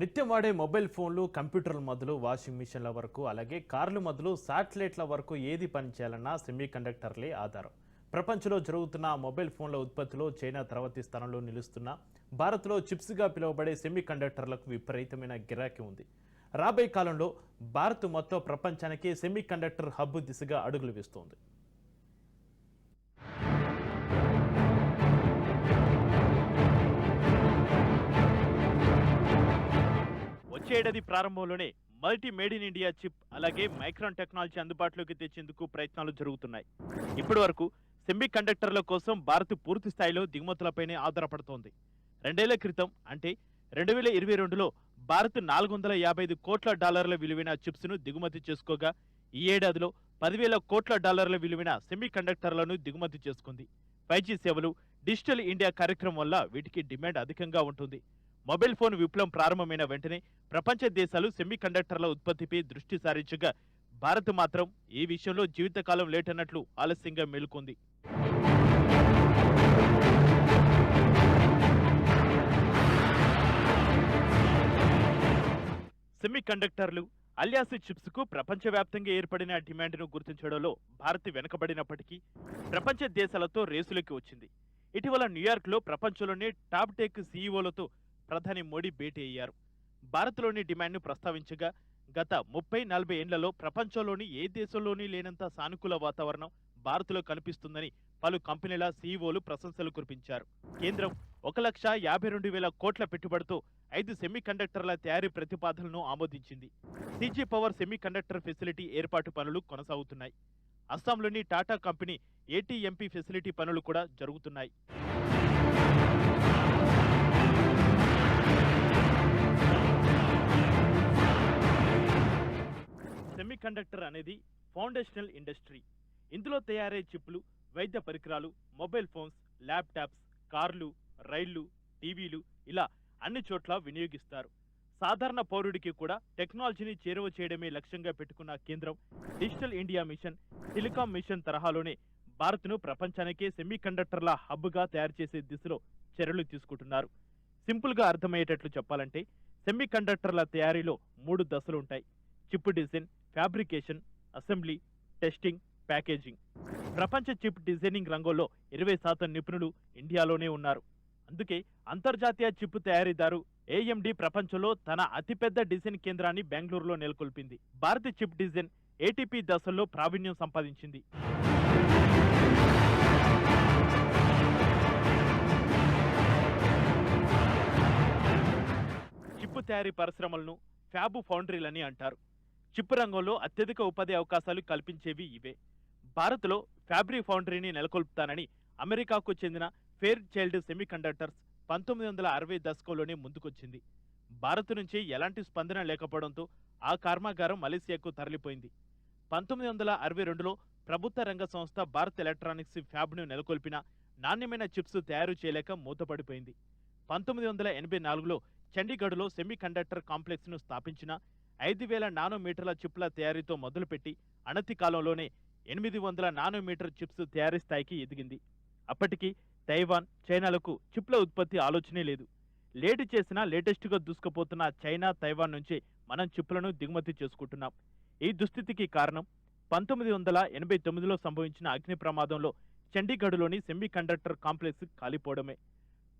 నిత్యం వాడే మొబైల్ ఫోన్లు కంప్యూటర్ల మొదలు వాషింగ్ మిషన్ల వరకు అలాగే కార్లు మొదలు శాటిలైట్ల వరకు ఏది పనిచేయాలన్నా సెమీ కండక్టర్లే ఆధారం. ప్రపంచంలో జరుగుతున్న మొబైల్ ఫోన్ల ఉత్పత్తిలో చైనా తర్వాతి స్థానంలో నిలుస్తున్న భారత్లో చిప్స్గా పిలువబడే సెమీ కండక్టర్లకు విపరీతమైన గిరాకీ ఉంది. రాబోయే కాలంలో భారత్ మొత్తం ప్రపంచానికి సెమీ కండక్టర్ హబ్ దిశగా అడుగులు వేస్తోంది. ఏడాది ప్రారంభంలోనే multi made in India chip అలాగే మైక్రాన్ టెక్నాలజీ అందుబాటులోకి తెచ్చేందుకు ప్రయత్నాలు జరుగుతున్నాయి. ఇప్పటి వరకు సెమీ కండక్టర్ల కోసం భారత్ పూర్తి స్థాయిలో దిగుమతులపైనే ఆధారపడుతోంది. రెండేళ్ళ క్రితం అంటే రెండు వేల ఇరవై రెండులో భారత్ నాలుగు వందల యాభై ఐదు కోట్ల డాలర్ల విలువైన చిప్స్ను దిగుమతి చేసుకోగా ఈ ఏడాదిలో పదివేల కోట్ల డాలర్ల విలువైన సెమీ కండక్టర్లను దిగుమతి చేసుకుంది. ఫైవ్ సేవలు డిజిటల్ ఇండియా కార్యక్రమం వల్ల వీటికి డిమాండ్ అధికంగా ఉంటుంది. మొబైల్ ఫోన్ విప్లవం ప్రారంభమైన వెంటనే ప్రపంచ దేశాలు సెమీ కండక్టర్ల ఉత్పత్తిపై దృష్టి సారించగా భారత్ మాత్రం ఈ విషయంలో జీవితకాలం లేట్ అన్నట్లు ఆలస్యంగా మేలుకుంది. సెమీ కండక్టర్లు చిప్స్కు ప్రపంచవ్యాప్తంగా ఏర్పడిన డిమాండ్ను గుర్తించడంలో భారత్ వెనుకబడినప్పటికీ ప్రపంచ దేశాలతో రేసులోకి వచ్చింది. ఇటీవల న్యూయార్క్లో ప్రపంచంలోనే టాప్ టెక్ సీఈఓలతో ప్రధాని మోడీ భేటీ అయ్యారు. భారత్లోని డిమాండ్ను ప్రస్తావించగా గత ముప్పై నలభై ఏళ్ళలో ప్రపంచంలోని ఏ దేశంలోని లేనంత సానుకూల వాతావరణం భారత్లో కనిపిస్తుందని పలు కంపెనీల సీఈఓలు ప్రశంసలు కురిపించారు. కేంద్రం ఒక లక్ష యాభై రెండు వేల కోట్ల పెట్టుబడితో ఐదు సెమీ కండక్టర్ల తయారీ ప్రతిపాదనలను ఆమోదించింది. CG power semiconductor facility ఏర్పాటు పనులు కొనసాగుతున్నాయి. అస్సాంలోని టాటా కంపెనీ ఏటీఎంపీ ఫెసిలిటీ పనులు కూడా జరుగుతున్నాయి. కండక్టర్ అనేది ఫౌండేషనల్ ఇండస్ట్రీ. ఇందులో తయారయ్యే చిప్లు వైద్య పరికరాలు మొబైల్ ఫోన్స్ ల్యాప్టాప్స్ కార్లు రైళ్ళు టీవీలు ఇలా అన్ని చోట్ల వినియోగిస్తారు. సాధారణ పౌరుడికి కూడా టెక్నాలజీని చేరువ చేయడమే లక్ష్యంగా పెట్టుకున్న కేంద్రం digital India mission telecom mission తరహాలోనే భారత్ను ప్రపంచానికే సెమీ కండక్టర్ల హబ్గా తయారు చేసే దిశలో చర్యలు తీసుకుంటున్నారు. సింపుల్గా అర్థమయ్యేటట్లు చెప్పాలంటే సెమీ కండక్టర్ల తయారీలో మూడు దశలు ఉంటాయి chip design fabrication assembly testing packaging. ప్రపంచ చిప్ డిజైనింగ్ రంగంలో ఇరవై శాతం నిపుణులు ఇండియాలోనే ఉన్నారు. అందుకే అంతర్జాతీయ చిప్ తయారీదారు ఏఎండి ప్రపంచంలో తన అతిపెద్ద డిజైన్ కేంద్రాన్ని బెంగళూరులో నెలకొల్పింది. భారత చిప్ డిజైన్ ఏటీపీ దశల్లో ప్రావీణ్యం సంపాదించింది. చిప్ తయారీ పరిశ్రమలను ఫ్యాబు ఫౌండరీలని అంటారు. చిప్పు రంగంలో అత్యధిక ఉపాధి అవకాశాలు కల్పించేవి ఇవే. భారత్లో ఫ్యాబ్రిక్ ఫౌండరీని నెలకొల్పుతానని అమెరికాకు చెందిన ఫేర్ చైల్డ్ సెమీ కండక్టర్స్ పంతొమ్మిది వందల అరవై దశకంలోనే ముందుకొచ్చింది. భారత్ నుంచి ఎలాంటి స్పందన లేకపోవడంతో ఆ కర్మాగారం మలేసియాకు తరలిపోయింది. పంతొమ్మిది వందల అరవై రెండులో ప్రభుత్వ రంగ సంస్థ భారత్ ఎలక్ట్రానిక్స్ ఫ్యాబ్ను నెలకొల్పిన నాణ్యమైన చిప్స్ తయారు చేయలేక మూతపడిపోయింది. పంతొమ్మిది వందల ఎనభై నాలుగులో చండీగఢ్లో సెమీ కండక్టర్ కాంప్లెక్స్ను స్థాపించిన ఐదు వేల నానోమీటర్ల చిప్ల తయారీతో మొదలుపెట్టి అనతి కాలంలోనే ఎనిమిది వందల నానోమీటర్ చిప్స్ తయారీ స్థాయికి ఎదిగింది. అప్పటికి తైవాన్ చైనాలకు చిప్ల ఉత్పత్తి ఆలోచనే లేదు. లేటు చేసినా లేటెస్ట్గా దూసుకుపోతున్న చైనా తైవాన్ నుంచి మనం చిప్లను దిగుమతి చేసుకుంటున్నాం. ఈ దుస్థితికి కారణం పంతొమ్మిది వందల ఎనభై తొమ్మిదిలో సంభవించిన అగ్ని ప్రమాదంలో చండీగఢ్లోని సెమీ కండక్టర్ కాంప్లెక్స్ కాలిపోవడమే.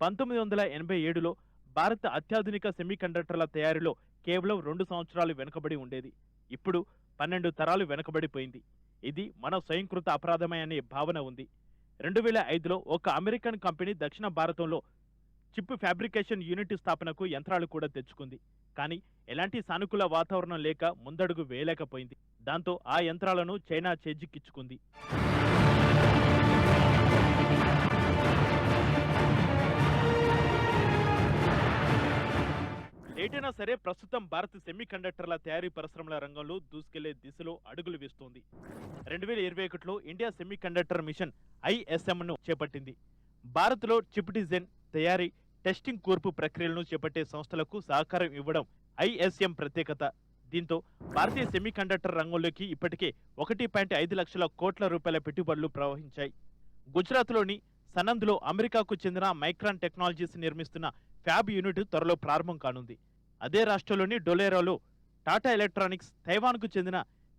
పంతొమ్మిది వందల ఎనభై ఏడులో భారత అత్యాధునిక సెమీ కండక్టర్ల తయారీలో కేవలం రెండు సంవత్సరాలు వెనుకబడి ఉండేది. ఇప్పుడు పన్నెండు తరాలు వెనుకబడిపోయింది. ఇది మన స్వయంకృత అపరాధమే అనే భావన ఉంది. రెండు వేల ఐదులో ఒక అమెరికన్ కంపెనీ దక్షిణ భారతంలో చిప్ ఫ్యాబ్రికేషన్ యూనిట్ స్థాపనకు యంత్రాలు కూడా తెచ్చుకుంది. కానీ ఎలాంటి సానుకూల వాతావరణం లేక ముందడుగు వేయలేకపోయింది. దాంతో ఆ యంత్రాలను చైనా చేజిక్కించుకుంది ఏటైనా సరే ప్రస్తుతం భారత్ సెమీ కండక్టర్ల తయారీ పరిశ్రమల రంగంలో దూసుకెళ్ళే దిశలో అడుగులు వేస్తోంది. రెండు వేల ఇరవై ఒకటిలో ఇండియా సెమీ కండక్టర్ మిషన్ ఐఎస్ఎంను చేపట్టింది. భారత్లో చిప్ డిజైన్ తయారీ టెస్టింగ్ కూర్పు ప్రక్రియలను చేపట్టే సంస్థలకు సహకారం ఇవ్వడం ఐఎస్ఎం ప్రత్యేకత. దీంతో భారతీయ సెమీకండక్టర్ రంగంలోకి ఇప్పటికే ఒకటి పాయింట్ ఐదు లక్షల కోట్ల రూపాయల పెట్టుబడులు ప్రవహించాయి. గుజరాత్లోని సనంద్లో అమెరికాకు చెందిన మైక్రాన్ టెక్నాలజీస్ నిర్మిస్తున్న ఫ్యాబ్ యూనిట్ త్వరలో ప్రారంభం కానుంది. అదే రాష్ట్రంలోని డొలేరోలో టాటా ఎలక్ట్రానిక్స్ తైవాన్కు చెందిన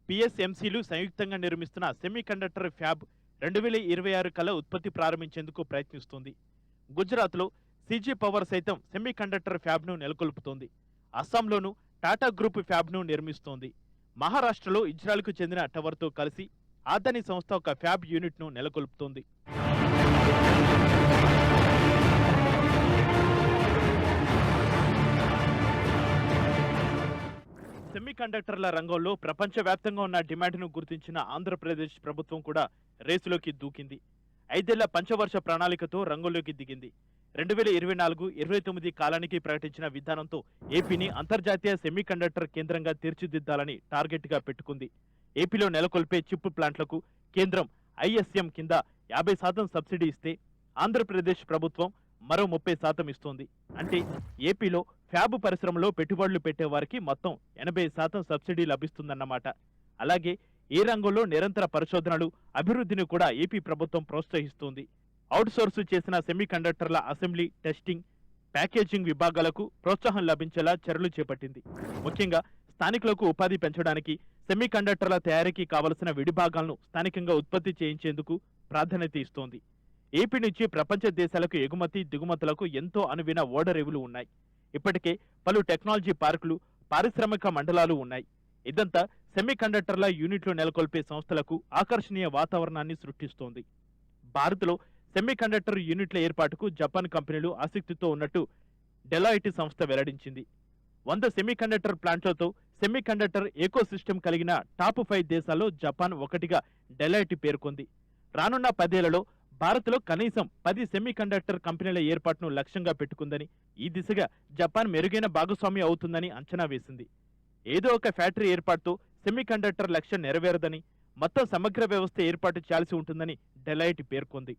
పిఎస్ఎంసీలు సంయుక్తంగా నిర్మిస్తున్న సెమీ కండక్టర్ ఫ్యాబ్ రెండు వేల ఇరవై ఆరు కల్లా ఉత్పత్తి ప్రారంభించేందుకు ప్రయత్నిస్తోంది. గుజరాత్లో సిజీ పవర్ సైతం సెమీ కండక్టర్ ఫ్యాబ్ను నెలకొల్పుతోంది. అస్సాంలోనూ టాటా గ్రూప్ ఫ్యాబ్ను నిర్మిస్తోంది. మహారాష్ట్రలో ఇజ్రాయెల్కు చెందిన టవర్తో కలిసి ఆదాని సంస్థ ఒక ఫ్యాబ్ యూనిట్ను నెలకొల్పుతోంది. కండక్టర్ల రంగంలో ప్రపంచవ్యాప్తంగా ఉన్న డిమాండ్ను గుర్తించిన ఆంధ్రప్రదేశ్ ప్రభుత్వం కూడా రేసులోకి దూకింది. ఐదేళ్ళ పంచవర్ష ప్రణాళికతో రంగంలోకి దిగింది. రెండు వేల ఇరవై నాలుగు ఇరవై తొమ్మిది కాలానికి ప్రకటించిన విధానంతో ఏపీని అంతర్జాతీయ సెమీ కండక్టర్ కేంద్రంగా తీర్చిదిద్దాలని టార్గెట్గా పెట్టుకుంది. ఏపీలో నెలకొల్పే చిప్ ప్లాంట్లకు కేంద్రం ఐఎస్ఎం కింద యాభై శాతం సబ్సిడీ ఇస్తే ఆంధ్రప్రదేశ్ ప్రభుత్వం మరో ముప్పై శాతం ఇస్తోంది. అంటే ఏపీలో ఫ్యాబ్ పరిశ్రమలో పెట్టుబడులు పెట్టేవారికి మొత్తం ఎనభై శాతం సబ్సిడీ లభిస్తుందన్నమాట. అలాగే ఈ రంగంలో నిరంతర పరిశోధనలు అభివృద్ధిని కూడా ఏపీ ప్రభుత్వం ప్రోత్సహిస్తోంది. అవుట్సోర్సు చేసిన సెమీ కండక్టర్ల అసెంబ్లీ టెస్టింగ్ ప్యాకేజింగ్ విభాగాలకు ప్రోత్సాహం లభించేలా చర్యలు చేపట్టింది. ముఖ్యంగా స్థానికులకు ఉపాధి పెంచడానికి సెమీ కండక్టర్ల తయారీకి కావలసిన విడిభాగాలను స్థానికంగా ఉత్పత్తి చేయించేందుకు ప్రాధాన్యత ఇస్తోంది. ఏపీ నుంచి ప్రపంచ దేశాలకు ఎగుమతి దిగుమతులకు ఎంతో అనువైన ఓడరేవులు ఉన్నాయి. ఇప్పటికే పలు టెక్నాలజీ పార్కులు పారిశ్రామిక మండలాలు ఉన్నాయి. ఇదంతా సెమీ కండక్టర్ల యూనిట్లు నెలకొల్పే సంస్థలకు ఆకర్షణీయ వాతావరణాన్ని సృష్టిస్తోంది. భారత్లో సెమీ కండక్టర్ యూనిట్ల ఏర్పాటుకు జపాన్ కంపెనీలు ఆసక్తితో ఉన్నట్టు డెలాయిట్ సంస్థ వెల్లడించింది. వంద సెమీ కండక్టర్ ప్లాంట్లతో సెమీ కండక్టర్ కలిగిన టాప్ ఫైవ్ దేశాల్లో జపాన్ ఒకటిగా డెలాయిట్ పేర్కొంది. రానున్న పదేళ్ళలో భారత్లో కనీసం పది సెమీ కండక్టర్ కంపెనీల ఏర్పాటును లక్ష్యంగా పెట్టుకుందని ఈ దిశగా జపాన్ మెరుగైన భాగస్వామి అవుతుందని అంచనా వేసింది. ఏదో ఒక ఫ్యాక్టరీ ఏర్పాటుతో సెమీ కండక్టర్ లక్ష్యం నెరవేరదని మొత్తం సమగ్ర వ్యవస్థ ఏర్పాటు చేయాల్సి ఉంటుందని డెలైట్ పేర్కొంది.